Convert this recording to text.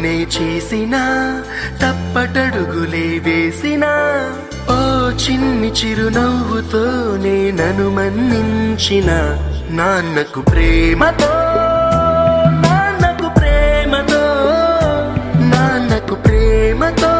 తప్పునే చేసినా తప్పటడుగులే వేసినా ఓ చిన్ని చిరునవ్వుతోనే నన్ను మన్నించిన నాన్నకు ప్రేమతో నాన్నకు ప్రేమతో నాన్నకు ప్రేమతో.